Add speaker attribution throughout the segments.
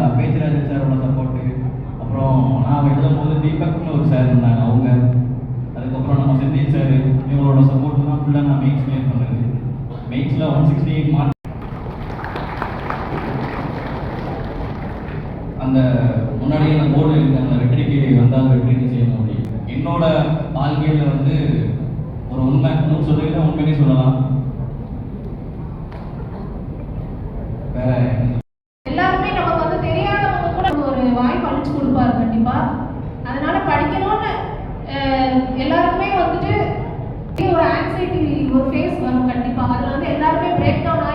Speaker 1: Best பேச்சுராஜன் சாரோட support அப்புறம் நான் எழுதும் போது தீபக்னு ஒரு சார் இருந்தாங்க. அவங்க அதுக்கப்புறம் நம்ம செந்தில் சார் இவங்களோட சப்போர்ட் தான் ஃபுல்லாக நான் மெயின்ஸ் கிளியர் பண்ணுறது மெயின்ஸில் ஒன் சிக்ஸ்டி எயிட் மார்க் அந்த முன்னாடி அந்த போர்டு அந்த வெற்றிக்கு வந்தால் அந்த வெற்றிக்கு செய்ய அப்படின்னு. என்னோட வாழ்க்கையில் வந்து ஒரு உண்மை நூறு சதவீதம் உண்மையிலே சொல்லலாம். வேற
Speaker 2: எல்லாருக்குமே வந்துட்டு ஒரு ஆன்சைட்டி ஒரு ஃபேஸ் வரும் கண்டிப்பாக அதில் வந்து எல்லாருமே break down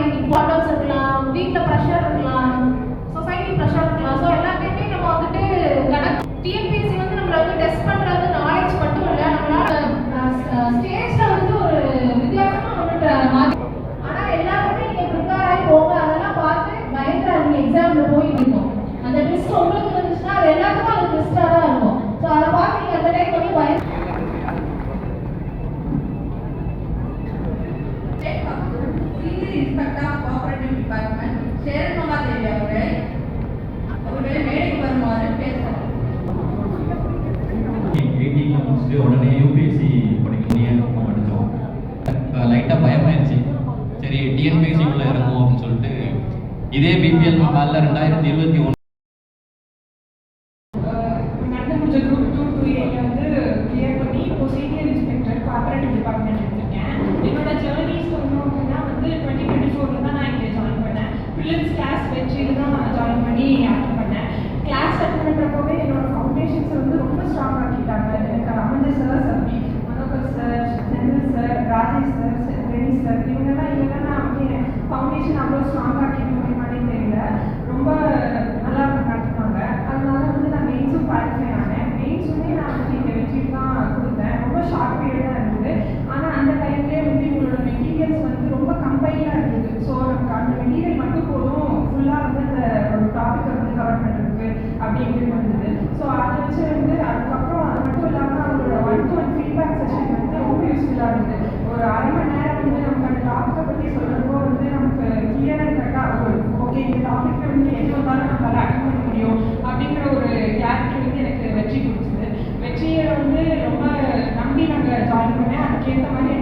Speaker 3: cooperative department Cheran Mahadevi அவர்கள் அவர்கள் மேடைக்கு வருமாறு
Speaker 1: முடிச்சுட்டு உடனே யூபிஎஸ்சி படிக்கணும் படித்தோம் லைட்டாக பயமாயிருச்சு. சரி டிஎன்பிஎஸ்சிக்குள்ளே இறங்கும் அப்படின்னு சொல்லிட்டு இதே பிபிஎல் மஹாலில் ரெண்டாயிரத்தி இருபத்தி ஒன்று
Speaker 4: நடந்து முடிஞ்ச குரூப் டூ டூ ஏல வந்து கிளியர் பண்ணி இப்போ சீனியர் இன்ஸ்பெக்டர் கோஆபரேட்டிவ் டிபார்ட்மெண்ட் எடுத்திருக்கேன் என்னோட ஜேர்னி சொல்லணும் அப்படின்னா வந்து டுவெண்ட்டி டுவெண்ட்டி ஃபோரில் தான் நான் இங்கே ஜாயின் பண்ணேன் பிலிம்ஸ் தான் ஜாயின் பண்ணி அட்டன் பண்ணேன். கிளாஸ் அட்டன் பண்ணுறப்பவே என்னோட ஃபவுண்டேஷன்ஸ் வந்து ரொம்ப ஸ்ட்ராங் ஆக்கிட்டாங்க. எனக்கு அமைஞ்ச sir Sambi Manohar sir Senthil sir Rajesh sir Reni sir இவங்கெல்லாம் இல்லைன்னா நான் வந்து என் ஃபவுண்டேஷன் அவ்வளோ ஸ்ட்ராங் ஆக்கிக்க முடியுமானே தெரியல ரொம்ப நல்லா நடத்துனாங்க அதனால வந்து நான் மெயின்ஸும் குவாலிஃபை ஆனேன் மெயின்ஸுமே நான் வந்து இங்கே வச்சுட்டு தான் கொடுத்தேன் ரொம்ப ஷார்ட் பீரியடாக இருந்தது ஆனால் அந்த டைம்லேயே வந்து இவங்களோட மெட்டீரியல்ஸ் வந்து ரொம்ப கம்பைனாக இருந்தது ஸோ நமக்கு அந்த மெட்டீரியல் மட்டும் போதும் ஃபுல்லாக வந்து அந்த ஒரு டாப்பிக்கை வந்து கவர் பண்ணுறதுக்கு அப்படி வந்தது. ஸோ அதை வச்சு வந்து அதுக்கப்புறம் அது மட்டும் இல்லாமல் அவங்களோட one to one feedback session வந்து ரொம்ப யூஸ்ஃபுல்லாக இருந்தது. ஒரு அரை மணி நேரம் வந்து நமக்கு அந்த டாப்பிக்கை பற்றி சொல்கிறப்போ வந்து நமக்கு கிளியராக கரெக்டாக ஓகே இந்த டாபிக்ல வந்து எது வந்தாலும் நம்ம அட்டன் பண்ண முடியும் அப்படிங்கிற ஒரு கிளாரிட்டி வந்து எனக்கு வெற்றி கொடுத்தது. வெற்றியை வந்து ரொம்ப நம்பி நாங்கள் ஜாயின் பண்ணேன். அதுக்கேற்ற மாதிரி